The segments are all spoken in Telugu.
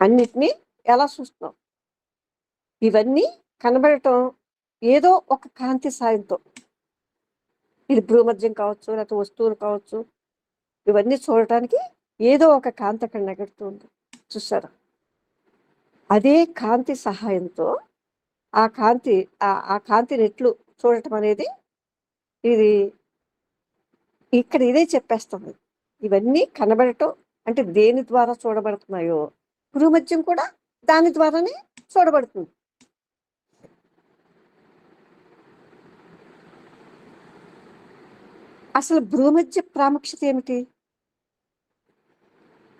అన్నిటినీ ఎలా చూస్తున్నాం ఇవన్నీ కనబడటం ఏదో ఒక కాంతి సాయంతో. ఇది భూమధ్యం కావచ్చు లేకపోతే వస్తువులు కావచ్చు ఇవన్నీ చూడటానికి ఏదో ఒక కాంతి అక్కడ నగడుతుంది చూసారా అదే కాంతి సహాయంతో ఆ కాంతి ఆ- ఆ కాంతిని ఎట్లు చూడటం అనేది ఇది ఇక్కడ ఇదే చెప్పేస్తుంది. ఇవన్నీ కనబడటం అంటే దేని ద్వారా చూడబడుతున్నాయో భూమధ్యం కూడా దాని ద్వారానే చూడబడుతుంది. అసలు భూమధ్య ప్రాముఖ్యత ఏమిటి?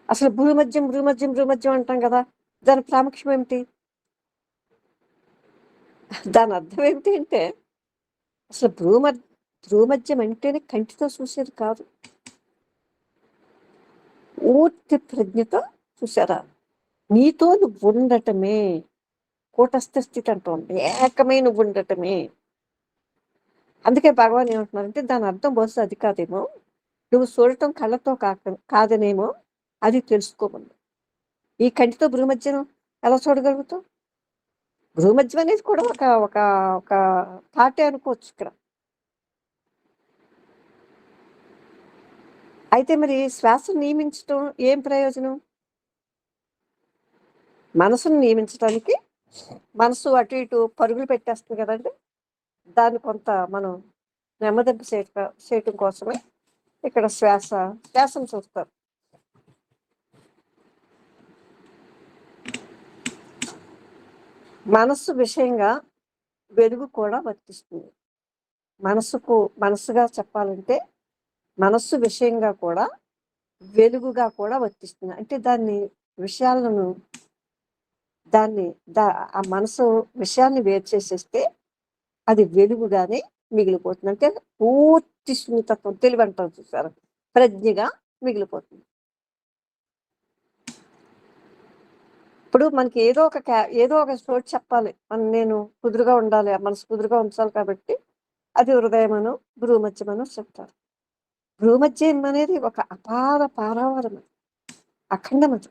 అసలు భూమధ్యం భూమధ్యం భూమధ్యం అంటాం కదా దాని ప్రాముఖ్యం ఏమిటి? దాని అర్థం ఏమిటి అంటే అసలు భూమ భూమధ్యం అంటేనే కంటితో చూసేది కాదు. పూర్తి ప్రజ్ఞతో చూసారా నీతో నువ్వు ఉండటమే కూటస్థ స్థితి అంటుంది ఏకమే నువ్వు ఉండటమే. అందుకే భగవాన్ ఏమంటున్నారంటే దాని అర్థం బహుశా అది కాదేమో. నువ్వు చూడటం కళ్ళతో కాక కాదనేమో అది తెలుసుకోమని ఈ కంటితో భూమధ్యం ఎలా చూడగలుగుతావు భూమధ్యం అనేది కూడా ఒక ఒక ఒక థాటే అనుకోవచ్చు ఇక్కడ. అయితే మరి శ్వాస నియమించడం ఏం ప్రయోజనం? మనసును నియమించడానికి మనసు అటు ఇటు పరుగులు పెట్టేస్తుంది కదండి. దాన్ని కొంత మనం నెమ్మదింపు చేయట చేయటం కోసమే ఇక్కడ శ్వాస శ్వాసను చూస్తారు మనస్సు విషయంగా వెలుగు కూడా వర్తిస్తుంది. మనసుకు మనసుగా చెప్పాలంటే మనస్సు విషయంగా కూడా వెలుగుగా కూడా వర్తిస్తుంది. అంటే దాన్ని విషయాలను దాన్ని దా ఆ మనసు విషయాన్ని వేరు చేసేస్తే అది వెలుగుగానే మిగిలిపోతుంది. అంటే పూర్తి సున్నితత్వం తెలివి అంటారు చూసారు? ప్రజ్ఞగా మిగిలిపోతుంది. ఇప్పుడు మనకి ఏదో ఒక క్యా ఏదో ఒక చోటు చెప్పాలి. మన నేను కుదురుగా ఉండాలి ఆ మనసు కుదురుగా ఉంచాలి కాబట్టి అది హృదయమను భ్రూమధ్యమను చెప్తారు. భ్రూమధ్యం అనేది ఒక అపార పారావారం అది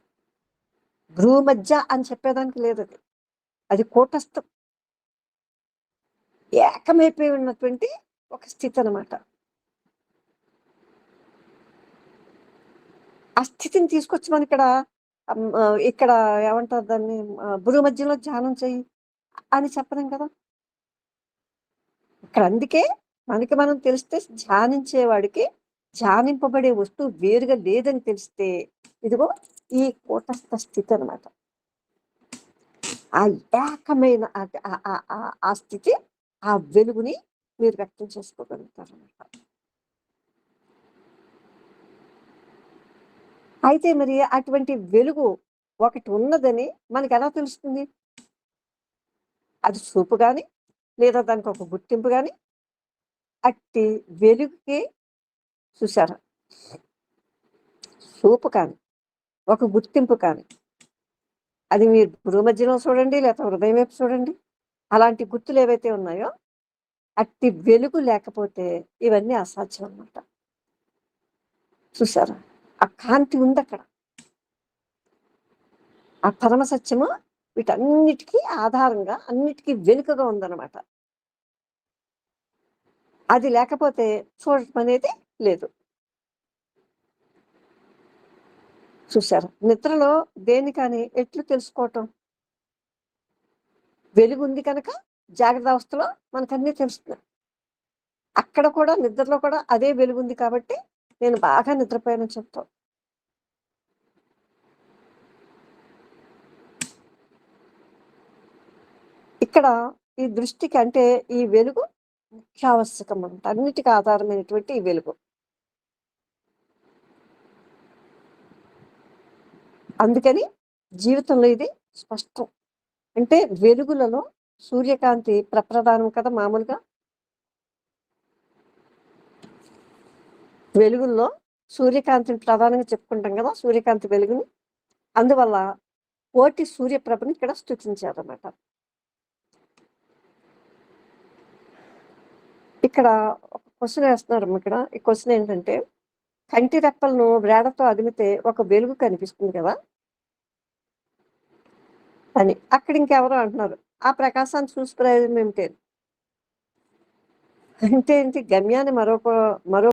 అఖండం మధ్య అని చెప్పేదానికి లేదు అది. అది కూటస్థం. ఏకమైపోయి ఉన్నటువంటి ఒక స్థితి అన్నమాట ఆ స్థితిని తీసుకొచ్చి మన ఇక్కడ ఇక్కడ ఏమంటారు దాన్ని ఆ, మధ్యలో ధ్యానం చేయి అని చెప్పలేం కదా. ఇక్కడ అందుకే మనకి మనం తెలిస్తే ధ్యానించేవాడికి ధ్యానింపబడే వస్తువు వేరుగా లేదని తెలిస్తే ఇదిగో ఈ కూటస్థ స్థితి అన్నమాట. ఆ ఏకమైన ఆ- ఆ- స్థితి ఆ వెలుగుని మీరు వ్యక్తం చేసుకోగలుగుతారు అనమాట అయితే మరి అటువంటి వెలుగు ఒకటి ఉన్నదని మనకి ఎలా తెలుస్తుంది? అది చూపు కానీ లేదా దానికి ఒక గుర్తింపు కానీ అట్టి వెలుగుకి చూసారా చూపు కానీ ఒక గుర్తింపు కానీ అది మీరు భూమధ్యలో చూడండి లేకపోతే హృదయం వైపు చూడండి. అలాంటి గుర్తులు ఏవైతే ఉన్నాయో అట్టి వెలుగు లేకపోతే ఇవన్నీ అసాధ్యం అన్నమాట. చూసారా ఆ కాంతి ఉంది అక్కడ. ఆ పరమ సత్యము వీటన్నిటికీ ఆధారంగా అన్నిటికీ వెనుకగా ఉందన్నమాట. అది లేకపోతే చూడటం అనేది లేదు. చూసారు నిద్రలో దేని కానీ ఎట్లు తెలుసుకోవటం? వెలుగు ఉంది కనుక జాగ్రత్త అవస్థలో మనకు అన్నీ తెలుస్తుంది. అక్కడ కూడా నిద్రలో కూడా అదే వెలుగు ఉంది కాబట్టి నేను బాగా నిద్రపోయానని చెప్తాం. ఇక్కడ ఈ దృష్టికి అంటే ఈ వెలుగు ముఖ్యావశ్యకం అంట. అన్నిటికీ ఆధారమైనటువంటి ఈ వెలుగు. అందుకని జీవితంలో ఇది స్పష్టం. అంటే వెలుగులలో సూర్యకాంతి ప్రప్రధానం కదా మామూలుగా? వెలుగుల్లో సూర్యకాంతిని ప్రధానంగా చెప్పుకుంటాం కదా సూర్యకాంతి వెలుగుని. అందువల్ల కోటి సూర్యప్రభని ఇక్కడ స్థుతించారన్నమాట. ఇక్కడ ఒక క్వశ్చన్ వేస్తున్నారు ఇక్కడ. ఈ క్వశ్చన్ ఏంటంటే కంటి రెప్పలను వేడతో అదిమితే ఒక వెలుగు కనిపిస్తుంది కదా? అని. అక్కడ ఇంకెవరో అంటున్నారు. ఆ ప్రకాశాన్ని చూసి ప్రయోజనం ఏమిటి? అంటే ఏంటి? గమ్యాన్ని మరొక మరో